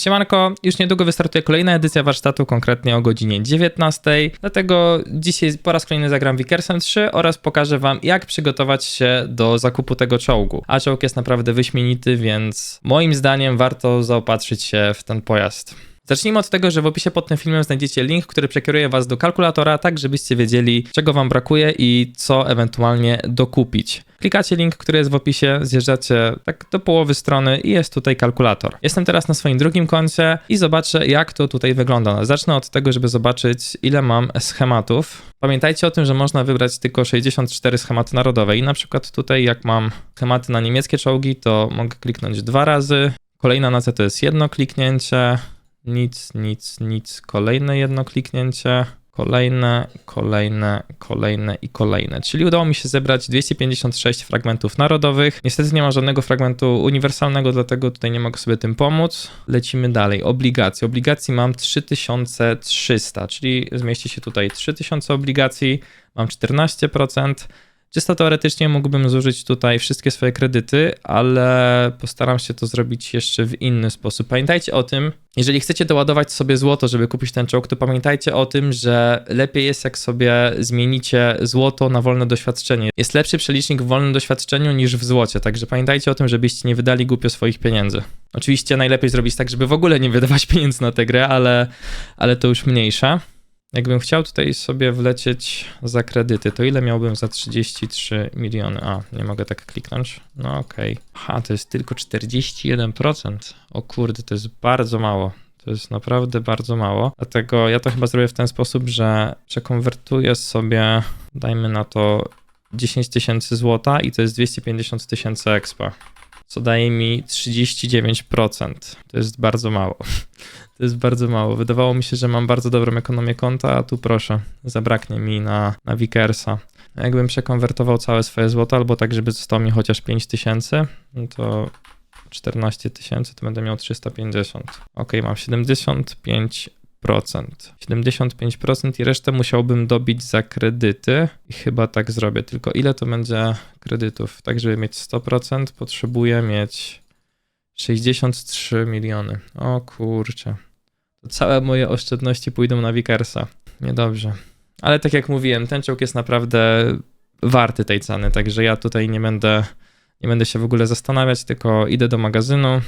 Siemanko, już niedługo wystartuje kolejna edycja warsztatu, konkretnie o godzinie 19. Dlatego dzisiaj po raz kolejny zagram Vickersem 3 oraz pokażę wam, jak przygotować się do zakupu tego czołgu. A czołg jest naprawdę wyśmienity, więc moim zdaniem warto zaopatrzyć się w ten pojazd. Zacznijmy od tego, że w opisie pod tym filmem znajdziecie link, który przekieruje Was do kalkulatora, tak żebyście wiedzieli, czego Wam brakuje i co ewentualnie dokupić. Klikacie link, który jest w opisie, zjeżdżacie tak do połowy strony i jest tutaj kalkulator. Jestem teraz na swoim drugim koncie i zobaczę, jak to tutaj wygląda. Zacznę od tego, żeby zobaczyć, ile mam schematów. Pamiętajcie o tym, że można wybrać tylko 64 schematy narodowe i na przykład tutaj, jak mam schematy na niemieckie czołgi, to mogę kliknąć dwa razy. Kolejna na to jest jedno kliknięcie, nic, nic, nic. Kolejne jedno kliknięcie. Kolejne, kolejne, kolejne i kolejne. Czyli udało mi się zebrać 256 fragmentów narodowych. Niestety nie ma żadnego fragmentu uniwersalnego, dlatego tutaj nie mogę sobie tym pomóc. Lecimy dalej. Obligacje. Obligacji mam 3300, czyli zmieści się tutaj 3000 obligacji. Mam 14%. Czysto teoretycznie mógłbym zużyć tutaj wszystkie swoje kredyty, ale postaram się to zrobić jeszcze w inny sposób. Pamiętajcie o tym, jeżeli chcecie doładować sobie złoto, żeby kupić ten czołg, to pamiętajcie o tym, że lepiej jest, jak sobie zmienicie złoto na wolne doświadczenie. Jest lepszy przelicznik w wolnym doświadczeniu niż w złocie, także pamiętajcie o tym, żebyście nie wydali głupio swoich pieniędzy. Oczywiście najlepiej zrobić tak, żeby w ogóle nie wydawać pieniędzy na tę grę, ale, ale to już mniejsza. Jakbym chciał tutaj sobie wlecieć za kredyty, to ile miałbym za 33 miliony? A, nie mogę tak kliknąć. No okej. Okay. Aha, to jest tylko 41%. O kurde, to jest bardzo mało. To jest naprawdę bardzo mało. Dlatego ja to chyba zrobię w ten sposób, że przekonwertuję sobie, dajmy na to 10 tysięcy złota i to jest 250 tysięcy expa, co daje mi 39%. To jest bardzo mało. To jest bardzo mało. Wydawało mi się, że mam bardzo dobrą ekonomię konta, a tu proszę, zabraknie mi na, na Vickersa. Jakbym przekonwertował całe swoje złoto, albo tak, żeby zostało mi chociaż 5 tysięcy, no to 14 tysięcy, to będę miał 350. Ok, mam 75%. 75% i resztę musiałbym dobić za kredyty i chyba tak zrobię. Tylko ile to będzie kredytów? Tak, żeby mieć 100%, potrzebuję mieć 63 miliony. O kurczę. To całe moje oszczędności pójdą na Vickersa. Niedobrze. Ale tak jak mówiłem, ten czołg jest naprawdę warty tej ceny, także ja tutaj nie będę, nie będę się w ogóle zastanawiać, tylko idę do magazynu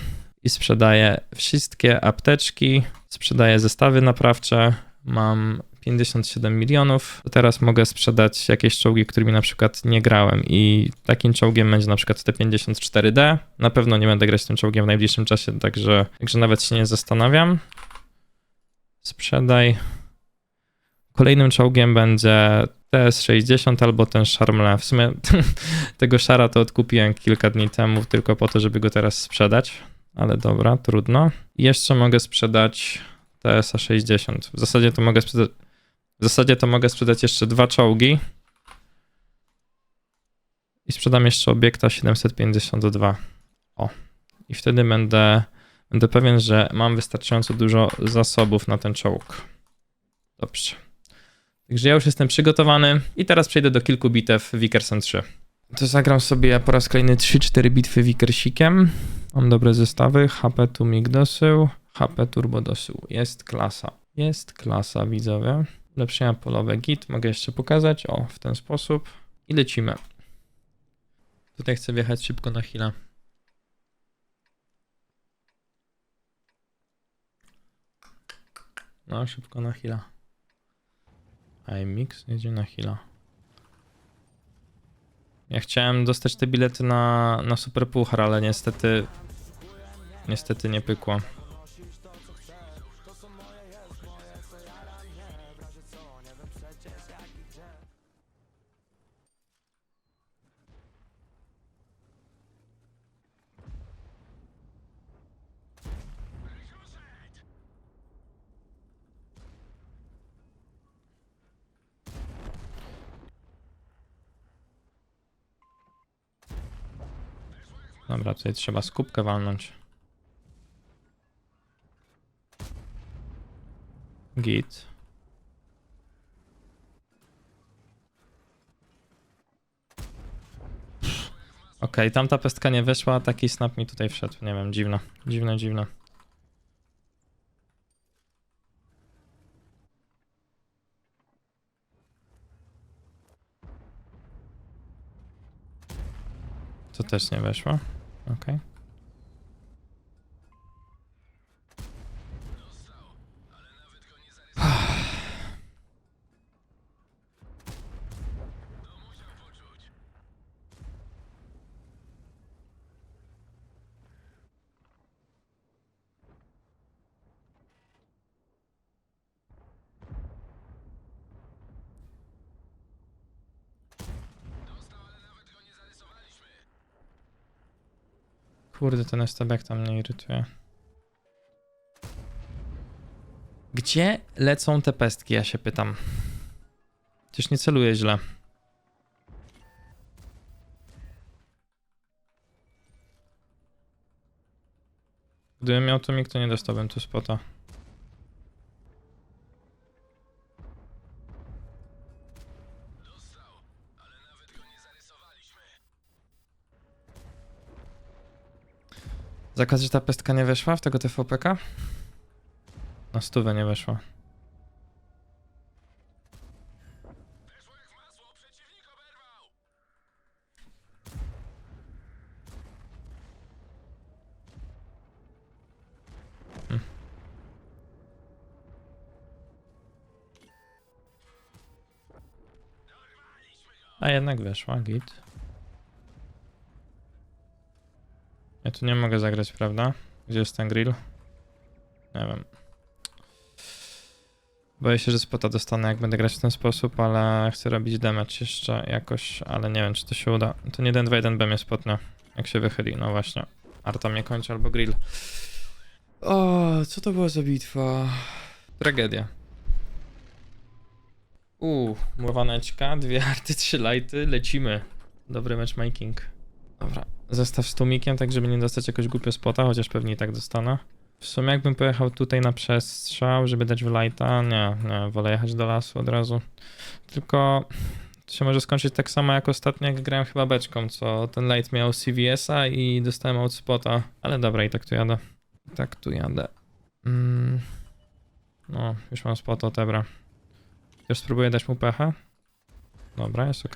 i sprzedaję wszystkie apteczki, sprzedaję zestawy naprawcze, mam 57 milionów, teraz mogę sprzedać jakieś czołgi, którymi na przykład nie grałem i takim czołgiem będzie na przykład T54D. Na pewno nie będę grać tym czołgiem w najbliższym czasie, także, także nawet się nie zastanawiam. Sprzedaj. Kolejnym czołgiem będzie TS60 albo ten Charmle. W sumie tego Szara to odkupiłem kilka dni temu tylko po to, żeby go teraz sprzedać, ale dobra, trudno. Jeszcze mogę sprzedać TS60. W zasadzie to mogę sprzedać w zasadzie to mogę sprzedać jeszcze dwa czołgi. I sprzedam jeszcze obiekta 752. O. I wtedy będę, będę pewien, że mam wystarczająco dużo zasobów na ten czołg. Dobrze. Także ja już jestem przygotowany i teraz przejdę do kilku bitew Vickersem 3. To zagram sobie po raz kolejny 3-4 bitwy Vickersikiem. Mam dobre zestawy. HP tu mig dosył. HP turbo dosył. Jest klasa. Jest klasa, widzowie. Ulepszenia polowe git mogę jeszcze pokazać. O, w ten sposób. I lecimy. Tutaj chcę wjechać szybko na chwilę. No, szybko na chwilę. iMix jedzie na chwilę. Ja chciałem dostać te bilety na, na Super Puchar, ale niestety niestety nie pykło. Dobra, tutaj trzeba skupkę walnąć. Git. Okej, okay, tamta pestka nie wyszła, taki snap mi tutaj wszedł. Nie wiem, dziwne, dziwne, dziwne. To też nie weszło. Okej. Kurde, ten estabek tam mnie irytuje. Gdzie lecą te pestki, ja się pytam. Przecież nie celuję źle. Gdybym miał to to nie dostałbym tu spota. Zakaz, że ta pestka nie weszła w tego TVPK? Na stówę nie weszła. Hmm. A jednak weszła, git. Ja tu nie mogę zagrać, prawda? Gdzie jest ten grill? Nie wiem. Boję się, że spota dostanę, jak będę grać w ten sposób, ale chcę robić damage jeszcze jakoś, ale nie wiem, czy to się uda. To nie den 2-1B mnie spotnie, jak się wychyli, no właśnie. Arta mnie kończy albo grill. O, co to była za bitwa? Tragedia. Uuu, młowaneczka, dwie arty, trzy lighty, lecimy. Dobry matchmaking. Dobra, zestaw z tłumikiem, tak żeby nie dostać jakoś głupio spota, chociaż pewnie i tak dostanę. W sumie jakbym pojechał tutaj na przestrzał, żeby dać w lighta, nie, nie, wolę jechać do lasu od razu. Tylko to się może skończyć tak samo jak ostatnio, jak grałem chyba beczką, co ten light miał CVS-a i dostałem od spota. Ale dobra, i tak tu jadę. I tak tu jadę. Mm. No, już mam spota, dobra. Już spróbuję dać mu pechę. Dobra, jest ok.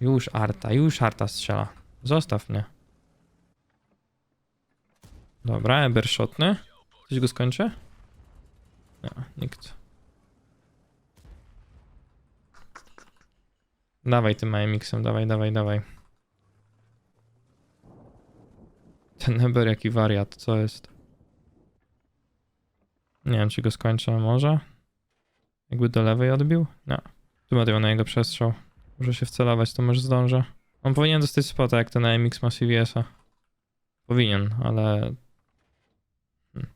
Już Arta, już Arta strzela. Zostaw mnie. Dobra, Ebershotny. Coś go skończy? Nie, nikt. Dawaj tym AMX-em, dawaj, dawaj, dawaj. Ten Eber jaki wariat, co jest? Nie wiem, czy go skończę, może? Jakby do lewej odbił? Nie. Tu ma na jego przestrzał. Muszę się wcelować, to może zdążę. On powinien dostać spota, jak ten AMX ma CVS-a. Powinien, ale... Hmm.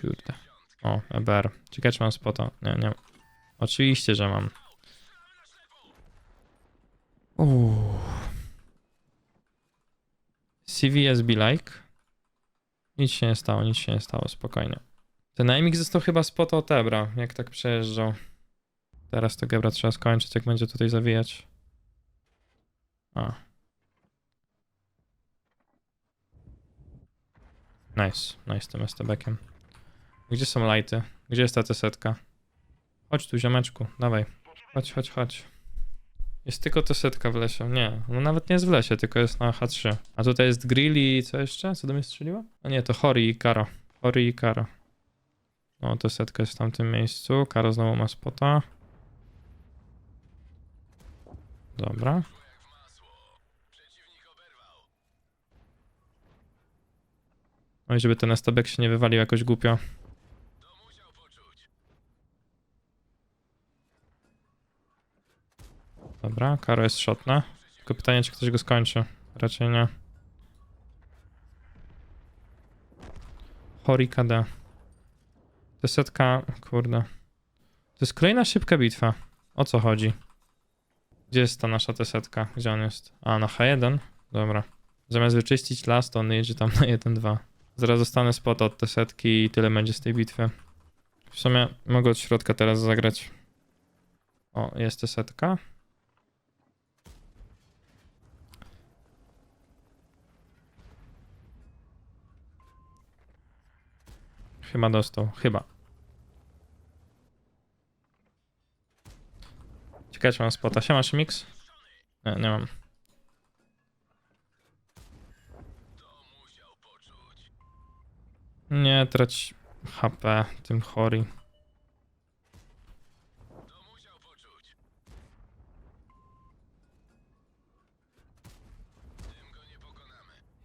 Kurde. O, EBR. Ciekawe, czy mam spota. Nie, nie. Oczywiście, że mam. Uuu. CVS be like. Nic się nie stało, nic się nie stało, spokojnie. Ten AMX został chyba spota od Ebra, jak tak przejeżdżał. Teraz to Gebra trzeba skończyć, jak będzie tutaj zawijać. A. Nice, nice tym STB-kiem. Gdzie są lighty? Gdzie jest ta tesetka? Chodź tu, ziomeczku, dawaj. Chodź, chodź, chodź. Jest tylko tesetka w lesie. Nie, no nawet nie jest w lesie, tylko jest na H3. A tutaj jest grill i co jeszcze? Co do mnie strzeliło? A nie, to Hori i Karo. Hori i Karo. No, tesetka jest w tamtym miejscu. Karo znowu ma spota. Dobra. No i żeby ten estabek się nie wywalił jakoś głupio. Dobra, karo jest shotna. Tylko pytanie, czy ktoś go skończy. Raczej nie. Hori KD. To setka... Kurde. To jest kolejna szybka bitwa. O co chodzi? Gdzie jest ta nasza tesetka? Gdzie on jest? A, na H1? Dobra. Zamiast wyczyścić las, to on jedzie tam na 1-2. Zaraz dostanę spot od tesetki i tyle będzie z tej bitwy. W sumie mogę od środka teraz zagrać. O, jest tesetka. Chyba dostał, chyba. Ciekawe, czy mam spota. Siema, mix? Nie, nie mam. Nie trać HP tym chori.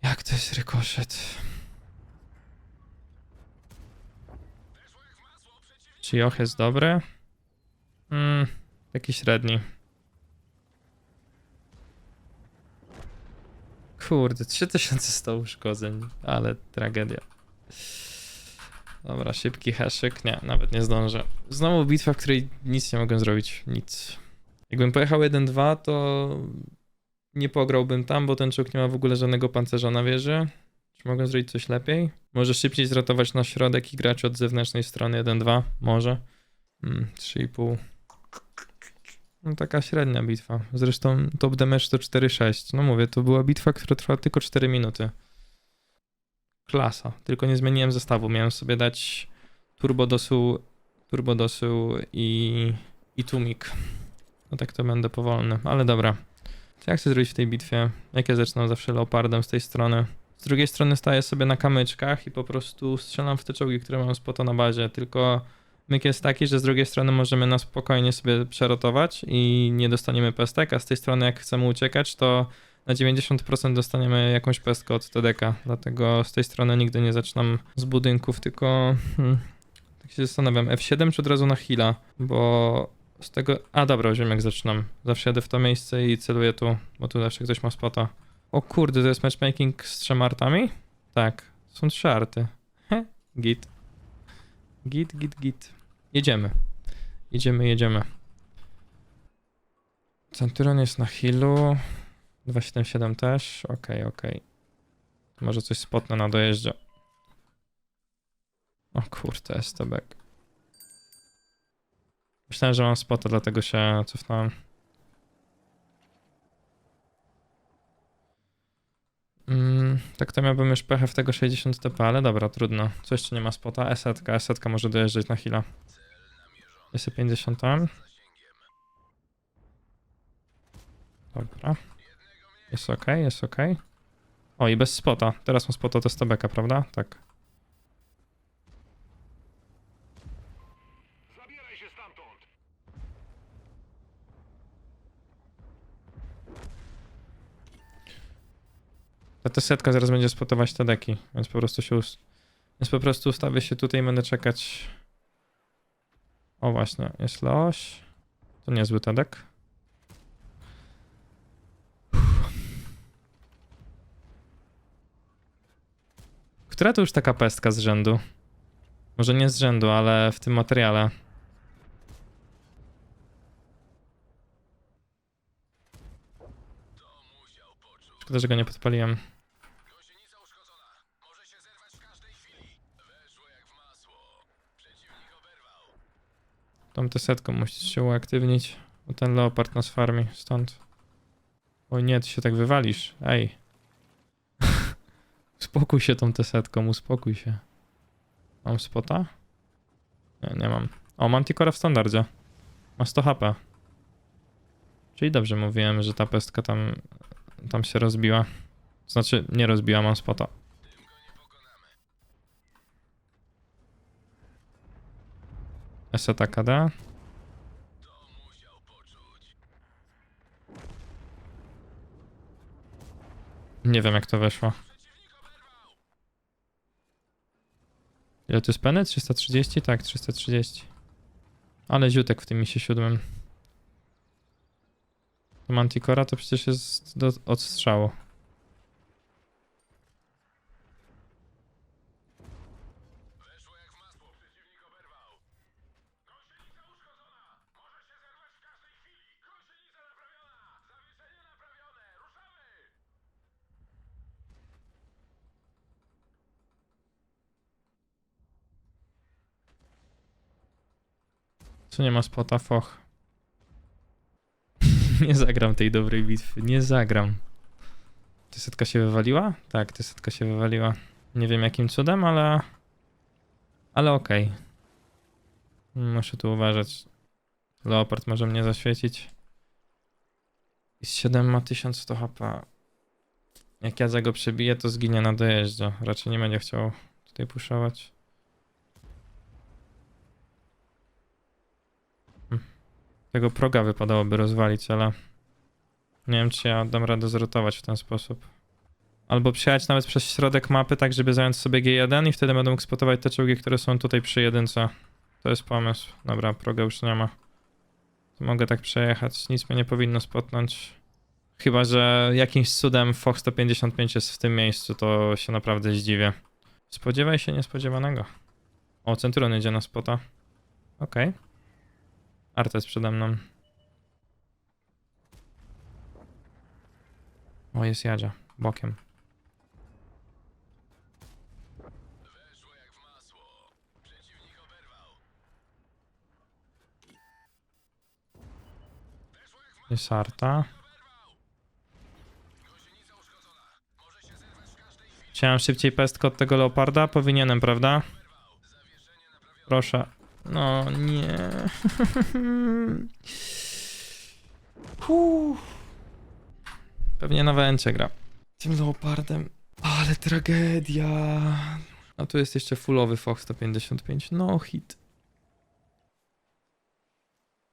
Jak to jest rykoszet? Czy Joch jest dobry? Mm, taki średni. Kurde, 3100 uszkodzeń, ale tragedia. Dobra, szybki haszyk. Nie, nawet nie zdążę. Znowu bitwa, w której nic nie mogę zrobić. Nic. Jakbym pojechał 1-2, to nie pograłbym tam, bo ten czołg nie ma w ogóle żadnego pancerza na wieży. Czy mogę zrobić coś lepiej? Może szybciej zrotować na środek i grać od zewnętrznej strony 1-2? Może. Mm, 3,5. No taka średnia bitwa. Zresztą top damage to 4-6. No mówię, to była bitwa, która trwała tylko 4 minuty. Klasa. Tylko nie zmieniłem zestawu. Miałem sobie dać turbodosu, turbodosu i, i tumik. No tak to będę powolny, ale dobra. Co ja chcę zrobić w tej bitwie? Jak ja zawsze leopardem z tej strony? Z drugiej strony staję sobie na kamyczkach i po prostu strzelam w te czołgi, które mam spota na bazie, tylko myk jest taki, że z drugiej strony możemy na spokojnie sobie przerotować i nie dostaniemy pestek, a z tej strony jak chcemy uciekać, to na 90% dostaniemy jakąś pestkę od TDK, dlatego z tej strony nigdy nie zaczynam z budynków, tylko hmm, tak się zastanawiam, F7 czy od razu na heala, bo z tego... A dobra, wiem jak zaczynam. Zawsze jadę w to miejsce i celuję tu, bo tu zawsze ktoś ma spota. O kurde, to jest matchmaking z trzema artami? Tak, są trzy arty. Heh, git. Git, git, git. Jedziemy. Jedziemy, jedziemy. Centurion jest na healu. 277 też. Okej, okej. Może coś spotnę na dojeździe. O kurde, STB. Myślałem, że mam spota, dlatego się cofnąłem. Mm, tak to miałbym już pechę w tego 60 TP, ale dobra, trudno. Co jeszcze nie ma spota? Esetka, esetka może dojeżdżać na chwilę. Jest 50 tam. Dobra. Jest ok, jest ok. O i bez spota. Teraz mam spota to stabeka, prawda? Tak. Zabieraj się stamtąd! Ta ta setka zaraz będzie spotować te deki, więc po prostu się us... Więc po prostu ustawię się tutaj i będę czekać. O właśnie, jest loś. To niezły tedek. Która to już taka pestka z rzędu? Może nie z rzędu, ale w tym materiale. Szkoda, że go nie podpaliłem. Tą tę setką musisz się uaktywnić, bo ten leopard nas farmi stąd. Oj nie, ty się tak wywalisz. Ej. uspokój się tą tę setką, uspokój się. Mam spota? Nie, nie mam. O, Manticora w standardzie. Ma 100 HP. Czyli dobrze mówiłem, że ta pestka tam, tam się rozbiła. Znaczy, nie rozbiła, mam spota. To musiał poczuć. Nie wiem jak to weszło. Ile to jest peny? 330? Tak, 330. Ale ziutek w tym misie siódmym. To Manticora to przecież jest do odstrzału. Nie ma spota? Foch. nie zagram tej dobrej bitwy. Nie zagram. Ty setka się wywaliła? Tak, ty setka się wywaliła. Nie wiem jakim cudem, ale... Ale okej. Muszę tu uważać. Leopard może mnie zaświecić. I z 7 ma 1100 HP. Jak ja za go przebiję, to zginie na dojeździe. Raczej nie będzie chciał tutaj puszować. Tego proga wypadałoby rozwalić, ale nie wiem, czy ja dam radę zrotować w ten sposób. Albo przejechać nawet przez środek mapy, tak żeby zająć sobie G1 i wtedy będę mógł spotować te czołgi, które są tutaj przy jedynce. To jest pomysł. Dobra, proga już nie ma. To mogę tak przejechać, nic mnie nie powinno spotnąć. Chyba, że jakimś cudem Fox 155 jest w tym miejscu, to się naprawdę zdziwię. Spodziewaj się niespodziewanego. O, Centurion jedzie na spota. Okej. Arta jest przede mną. O, jest Jadzia. Bokiem. Jest Arta. Chciałem szybciej pestkę od tego leoparda? Powinienem, prawda? Proszę. No nie. Pewnie na węcie gra. Tym leopardem. Ale tragedia. A tu jest jeszcze fullowy Fox 155. No hit.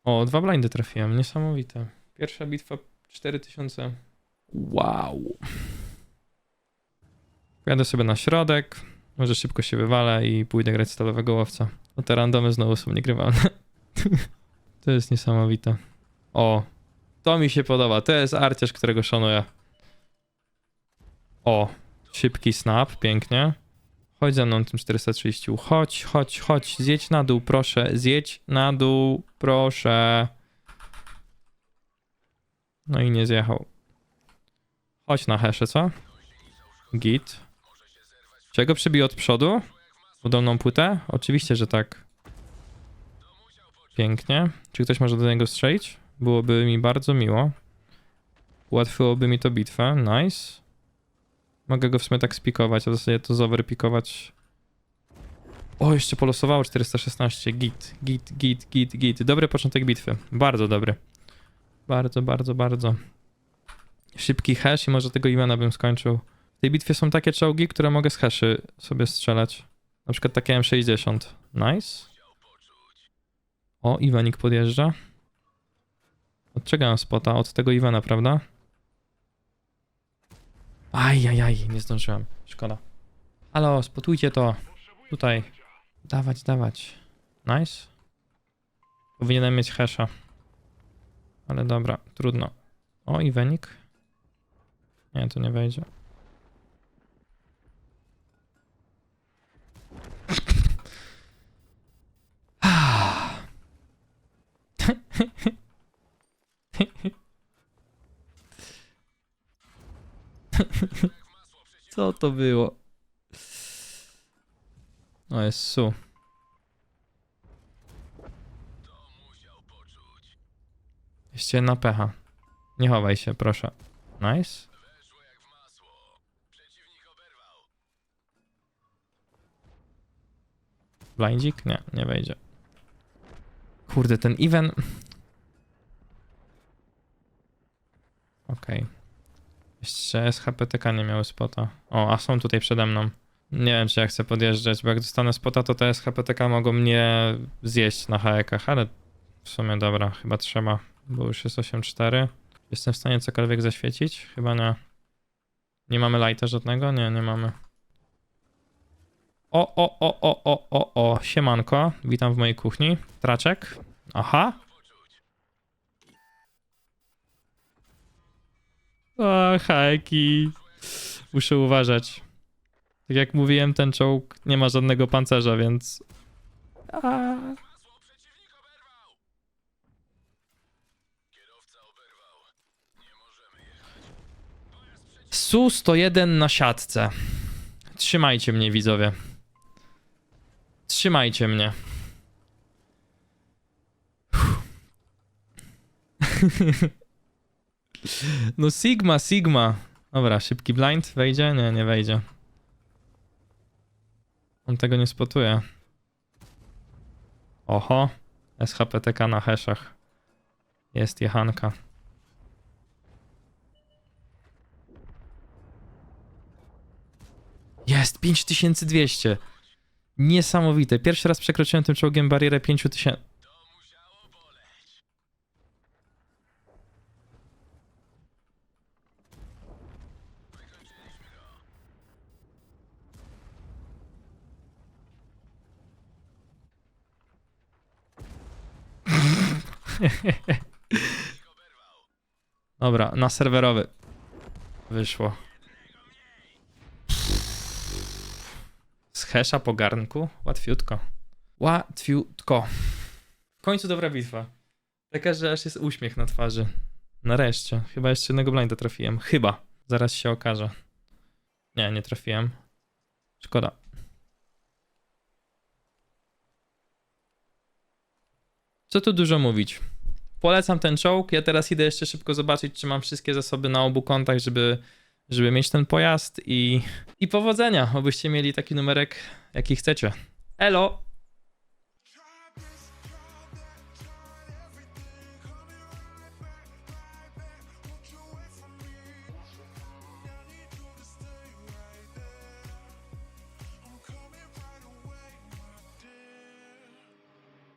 O, dwa blindy trafiłem. Niesamowite. Pierwsza bitwa 4000. Wow. Pojadę sobie na środek. Może szybko się wywalę i pójdę grać stalowego łowca. No te randomy znowu są niegrywalne. to jest niesamowite. O, to mi się podoba. To jest arciarz, którego szanuję. O, szybki snap, pięknie. Chodź ze mną tym 430. Chodź, chodź, chodź. Zjedź na dół, proszę. Zjedź na dół, proszę. No i nie zjechał. Chodź na hesze, co? Git. Czego przybiję od przodu? Udolną płytę? Oczywiście, że tak. Pięknie. Czy ktoś może do niego strzelić? Byłoby mi bardzo miło. Ułatwiłoby mi to bitwę. Nice. Mogę go w sumie tak spikować, a w zasadzie to zoverpikować. O, jeszcze polosowało 416. Git, git, git, git, git. Dobry początek bitwy. Bardzo dobry. Bardzo, bardzo, bardzo. Szybki hash i może tego Ivana bym skończył. W tej bitwie są takie czołgi, które mogę z heszy sobie strzelać. Na przykład takie M60. Nice. O, Iwanik podjeżdża. Od czego mam spota? Od tego Iwana, prawda? Ajajaj, nie zdążyłem. Szkoda. Halo, spotujcie to. Tutaj. Dawać, dawać. Nice. Powinienem mieć hesza. Ale dobra, trudno. O, Iwenik. Nie, to nie wejdzie. Co to było? O, jest su. Jeszcze jedna pecha. Nie chowaj się, proszę. Nice. Blindzik? Nie, nie wejdzie. Kurde, ten event... Okej. Jeszcze SHPTK nie miały spota. O, a są tutaj przede mną. Nie wiem, czy ja chcę podjeżdżać, bo jak dostanę spota, to te SHPTK mogą mnie zjeść na haekach, ale w sumie dobra, chyba trzeba, bo już jest 8-4. Jestem w stanie cokolwiek zaświecić? Chyba nie. Nie mamy lighta żadnego? Nie, nie mamy. O, o, o, o, o, o, o, siemanko, witam w mojej kuchni. Traczek. Aha. O, hajki. Muszę uważać. Tak jak mówiłem, ten czołg nie ma żadnego pancerza, więc... A. Masło, przeciwnik oberwał. Kierowca oberwał. Nie możemy jechać. Pojazd przeciwnika. Su-101 na siatce. Trzymajcie mnie, widzowie. Trzymajcie mnie. No Sigma, Sigma. Dobra, szybki blind wejdzie? Nie, nie wejdzie. On tego nie spotuje. Oho. SHPTK na heszach. Jest jechanka. Jest 5200. Niesamowite. Pierwszy raz przekroczyłem tym czołgiem barierę 5000. Dobra, na serwerowy. Wyszło. Z hesza po garnku? Łatwiutko. Łatwiutko. W końcu dobra bitwa. Taka, że aż jest uśmiech na twarzy. Nareszcie. Chyba jeszcze jednego blinda trafiłem. Chyba. Zaraz się okaże. Nie, nie trafiłem. Szkoda. Co tu dużo mówić. Polecam ten czołg. Ja teraz idę jeszcze szybko zobaczyć, czy mam wszystkie zasoby na obu kontach, żeby, żeby mieć ten pojazd i, i powodzenia, obyście mieli taki numerek, jaki chcecie. Elo!